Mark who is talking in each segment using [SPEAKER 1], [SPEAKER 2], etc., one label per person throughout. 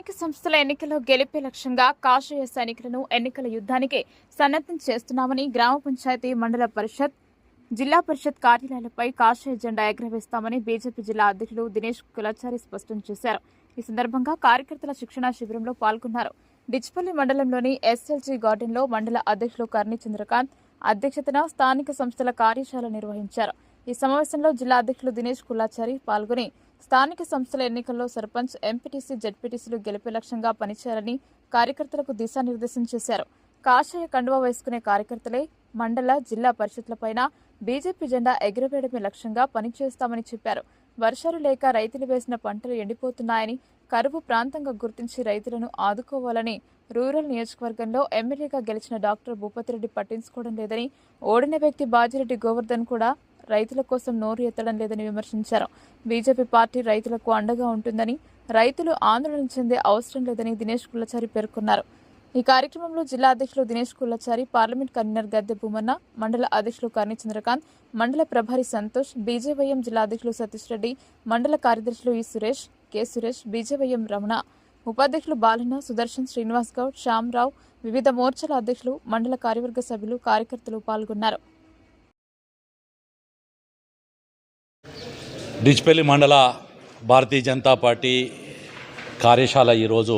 [SPEAKER 1] స్థానిక సంస్థల ఎన్నికల్లో గెలిపే లక్ష్యంగా కాషాయ సైనికులను ఎన్నికల యుద్ధానికి సన్నద్ధం చేస్తున్నామని గ్రామ పంచాయతీ మండల పరిషత్ జిల్లా పరిషత్ కార్యాలయాలపై కాషాయ జెండా ఎగురవేస్తామని బీజేపీ జిల్లా అధ్యక్షులు దినేష్ కులాచారి స్పష్టం చేశారు. ఈ సందర్భంగా కార్యకర్తల శిక్షణా శిబిరంలో పాల్గొన్నారు. డిచ్పల్లి మండలంలోని ఎస్ఎల్జీ గార్డెన్లో మండల అధ్యక్షులు కర్ణి చంద్రకాంత్ అధ్యక్షతన స్థానిక సంస్థల కార్యశాల నిర్వహించారు. ఈ సమావేశంలో జిల్లా అధ్యక్షులు దినేష్ కులాచారి పాల్గొని స్థానిక సంస్థల ఎన్నికల్లో సర్పంచ్ ఎంపీటీసీ జడ్పీటీసీలు గెలిపే లక్ష్యంగా పనిచేయాలని కార్యకర్తలకు దిశానిర్దేశం చేశారు. కాషాయ కండువా వేసుకునే కార్యకర్తలే మండల జిల్లా పరిషత్లపైన బీజేపీ జెండా ఎగురవేయడమే లక్ష్యంగా పనిచేస్తామని చెప్పారు. వర్షాలు లేక రైతులు వేసిన పంటలు ఎండిపోతున్నాయని కరువు ప్రాంతంగా గుర్తించి రైతులను ఆదుకోవాలని రూరల్ నియోజకవర్గంలో ఎమ్మెల్యేగా గెలిచిన డాక్టర్ భూపతిరెడ్డి పట్టించుకోవడం లేదని ఓడిన వ్యక్తి బాజిరెడ్డి గోవర్ధన్ కూడా రైతుల కోసం నోరు ఎత్తడం లేదని విమర్శించారు. బీజేపీ పార్టీ రైతులకు అండగా ఉంటుందని రైతులు ఆందోళన చెందే అవసరం లేదని దినేష్ కుల్లచారి పేర్కొన్నారు. ఈ కార్యక్రమంలో జిల్లా అధ్యక్షులు దినేష్ కుల్లచారి పార్లమెంట్ కన్వీనర్ గద్దె భూమన్న మండల అధ్యక్షులు కర్ణి చంద్రకాంత్ మండల ప్రభారి సంతోష్ బీజేవైఎం జిల్లా అధ్యక్షులు సతీష్ రెడ్డి మండల కార్యదర్శులు ఈ సురేష్ కె సురేష్ బీజేవైఎం రమణ ఉపాధ్యక్షులు బాలన్న సుదర్శన్ శ్రీనివాస్ గౌడ్ శ్యామరావు వివిధ మోర్చాల అధ్యక్షులు మండల కార్యవర్గ సభ్యులు కార్యకర్తలు పాల్గొన్నారు.
[SPEAKER 2] డిచ్పల్లి మండల భారతీయ జనతా పార్టీ కార్యశాల ఈరోజు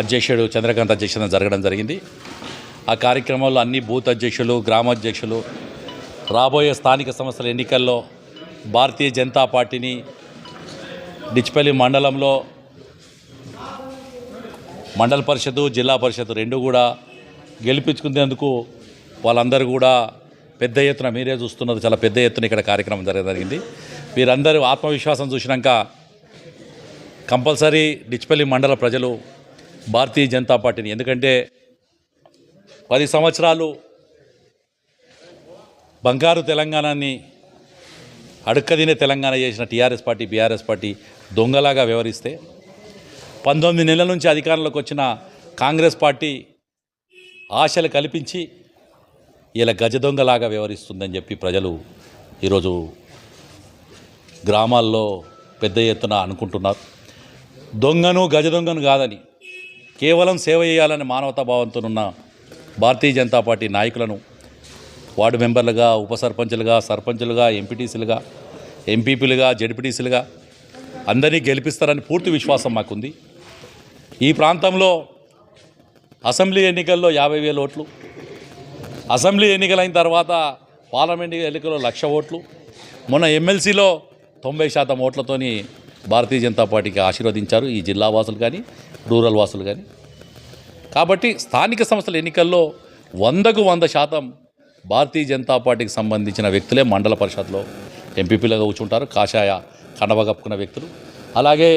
[SPEAKER 2] అధ్యక్షుడు చంద్రకాంత్ అధ్యక్షత జరగడం జరిగింది. ఆ కార్యక్రమంలో అన్ని బూత్ అధ్యక్షులు గ్రామాధ్యక్షులు రాబోయే స్థానిక సంస్థల ఎన్నికల్లో భారతీయ జనతా పార్టీని డిచ్పల్లి మండలంలో మండల పరిషత్ జిల్లా పరిషత్ రెండు కూడా గెలిపించుకునేందుకు వాళ్ళందరూ కూడా పెద్ద ఎత్తున మీరే చూస్తున్నది చాలా పెద్ద ఎత్తున ఇక్కడ కార్యక్రమం జరగ జరిగింది. వీరందరూ ఆత్మవిశ్వాసం చూసినాక కంపల్సరీ డిచ్పల్లి మండల ప్రజలు భారతీయ జనతా పార్టీని ఎందుకంటే పది సంవత్సరాలు బంగారు తెలంగాణని అడుక్కదినే తెలంగాణ చేసిన టీఆర్ఎస్ పార్టీ బీఆర్ఎస్ పార్టీ దొంగలాగా వ్యవహరిస్తే పంతొమ్మిది నెలల నుంచి అధికారంలోకి వచ్చిన కాంగ్రెస్ పార్టీ ఆశలు కల్పించి ఇలా గజ దొంగలాగా వ్యవహరిస్తుందని చెప్పి ప్రజలు ఈరోజు గ్రామాల్లో పెద్ద ఎత్తున అనుకుంటున్నారు. దొంగను గజ దొంగను కాదని కేవలం సేవ చేయాలని మానవతా భావంతో ఉన్న భారతీయ జనతా పార్టీ నాయకులను వార్డు మెంబర్లుగా ఉప సర్పంచులుగా సర్పంచులుగా ఎంపీటీసీలుగా ఎంపీపీలుగా జడ్పీటీసీలుగా అందరినీ గెలిపిస్తారని పూర్తి విశ్వాసం మాకుంది. ఈ ప్రాంతంలో అసెంబ్లీ ఎన్నికల్లో యాభై వేల ఓట్లు అసెంబ్లీ ఎన్నికలైన తర్వాత పార్లమెంట్ ఎన్నికలో లక్ష ఓట్లు. మొన్న ఎమ్మెల్సీలో తొంభై శాతం ఓట్లతోని భారతీయ జనతా పార్టీకి ఆశీర్వదించారు ఈ జిల్లా వాసులు కానీ రూరల్ వాసులు కానీ. కాబట్టి స్థానిక సంస్థల ఎన్నికల్లో వందకు వంద శాతం భారతీయ జనతా పార్టీకి సంబంధించిన వ్యక్తులే మండల పరిషత్లో ఎంపీపీలుగా కూర్చుంటారు కాషాయ కండవ కప్పుకున్న వ్యక్తులు. అలాగే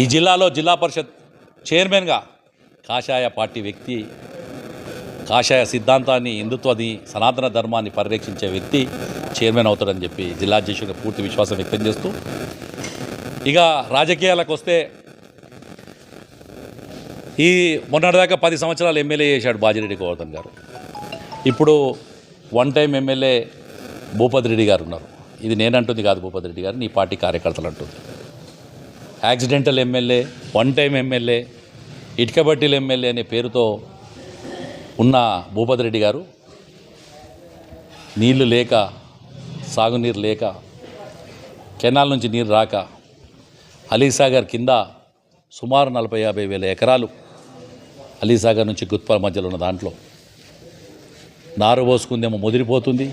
[SPEAKER 2] ఈ జిల్లాలో జిల్లా పరిషత్ చైర్మన్గా కాషాయ పార్టీ వ్యక్తి కాషాయ సిద్ధాంతాన్ని హిందుత్వాన్ని సనాతన ధర్మాన్ని పరిరక్షించే వ్యక్తి చైర్మన్ అవుతాడని చెప్పి జిల్లా అధ్యక్షుడిగా పూర్తి విశ్వాసం వ్యక్తం చేస్తూ ఇక రాజకీయాలకు వస్తే ఈ మొన్నటిదాకా పది సంవత్సరాలు ఎమ్మెల్యే చేశాడు బాజిరెడ్డి గోవర్ధన్ గారు. ఇప్పుడు one time MLA Bhupathi Reddy గారు ఉన్నారు. ఇది నేనంటుంది కాదు భూపతి రెడ్డి గారు నీ పార్టీ కార్యకర్తలు అంటుంది. Accidental MLA one time MLA ఇటుకబట్టిల MLA అనే పేరుతో ఉన్న భూపతి రెడ్డి గారు నీళ్ళు లేక సాగునీరు లేక కెనాల్ నుంచి నీరు రాక అలీసాగర్ కింద సుమారు నలభై యాభై వేల ఎకరాలు అలీసాగర్ నుంచి గుత్పాల మధ్యలో ఉన్న దాంట్లో. నారు పోసుకుందేమో ముదిరిపోతుంది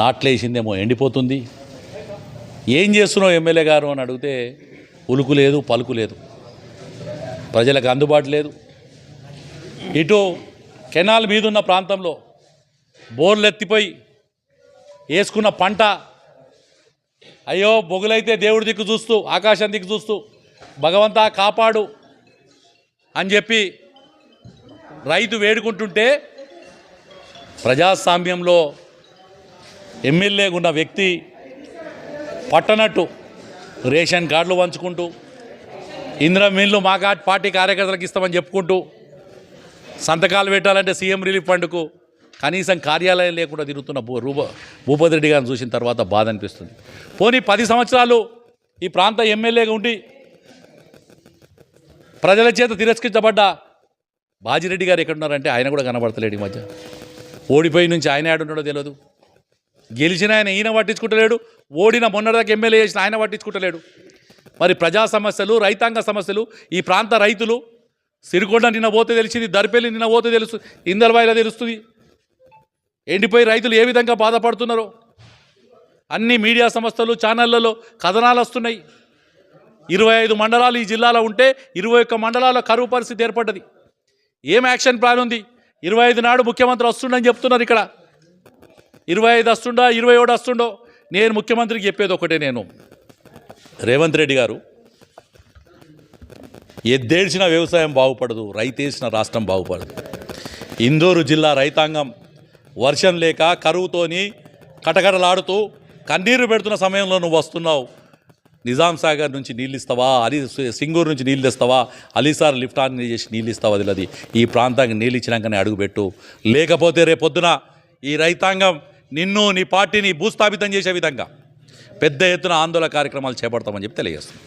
[SPEAKER 2] నాట్లేసిందేమో ఎండిపోతుంది. ఏం చేస్తున్నావు ఎమ్మెల్యే గారు అని అడిగితే ఉలుకు లేదు పలుకు లేదు. ప్రజలకు అందుబాటు లేదు. ఇటు కెనాల్ మీదున్న ప్రాంతంలో బోర్లు ఎత్తిపోయి వేసుకున్న పంట అయ్యో బొగులైతే దేవుడి దిక్కు చూస్తూ ఆకాశం దిక్కు చూస్తూ భగవంతా కాపాడు అని చెప్పి రైతు వేడుకుంటుంటే ప్రజాస్వామ్యంలో ఎమ్మెల్యేగా ఉన్న వ్యక్తి పట్టనట్టు రేషన్ కార్డులు పంచుకుంటూ ఇందిరా మిల్లు మా పార్టీ కార్యకర్తలకు ఇస్తామని చెప్పుకుంటూ సంతకాలు పెట్టాలంటే సీఎం రిలీఫ్ ఫండ్కు కనీసం కార్యాలయం లేకుండా తిరుగుతున్న భూ రూప భూపతి రెడ్డి గారిని చూసిన తర్వాత బాధ అనిపిస్తుంది. పోనీ పది సంవత్సరాలు ఈ ప్రాంత ఎమ్మెల్యేగా ఉండి ప్రజల చేత తిరస్కరించబడ్డ బాజిరెడ్డి గారు ఎక్కడున్నారంటే ఆయన కూడా కనబడతలేడు ఈ మధ్య. ఓడిపోయి నుంచి ఆయన ఆడున్నాడో తెలియదు గెలిచిన ఆయన ఈయన పట్టించుకుంటలేడు. ఓడిన మొన్నటిదాకా ఎమ్మెల్యే చేసిన ఆయన పట్టించుకుంటలేడు. మరి ప్రజా సమస్యలు రైతాంగ సమస్యలు ఈ ప్రాంత రైతులు సిరికొండ నిన్న పోతే తెలిసింది దరిపెల్లి నిన్న పోతే తెలుసు ఇందల్వాయిలో తెలుస్తుంది. ఎండిపోయి రైతులు ఏ విధంగా బాధపడుతున్నారో. అన్ని మీడియా సంస్థలు ఛానళ్ళలో కథనాలు వస్తున్నాయి. ఇరవై ఐదు మండలాలు ఈ జిల్లాలో ఉంటే ఇరవై ఒక్క మండలాల్లో కరువు పరిస్థితి ఏర్పడ్డది. ఏం యాక్షన్ ప్లాన్ ఉంది? ఇరవై ఐదు నాడు ముఖ్యమంత్రి వస్తుండని చెప్తున్నారు ఇక్కడ. ఇరవై ఐదు వస్తుండో ఇరవై ఏడు వస్తుండో నేను ముఖ్యమంత్రికి చెప్పేది ఒకటే నేను. రేవంత్ రెడ్డి గారు ఎద్దేడ్చిన వ్యవసాయం బాగుపడదు రైతేసిన రాష్ట్రం బాగుపడదు. ఇందూరు జిల్లా రైతాంగం వర్షం లేక కరువుతోని కటకటలాడుతూ కన్నీరు పెడుతున్న సమయంలో నువ్వు వస్తున్నావు. నిజాం సాగర్ నుంచి నీళ్ళు ఇస్తావా? అలీ సింగూరు నుంచి నీళ్ళు ఇస్తావా అలీసార్ లిఫ్ట్ ఆన్ చేసి నీళ్ళు ఇస్తావా అది ఈ ప్రాంతానికి నీళ్ళు ఇచ్చినాకనే అడుగుపెట్టు లేకపోతే రేపొద్దున ఈ రైతాంగం నిన్ను నీ పార్టీని భూస్థాపితం చేసే విధంగా పెద్ద ఎత్తున ఆందోళన కార్యక్రమాలు చేపడతామని చెప్పి
[SPEAKER 3] తెలియజేస్తుంది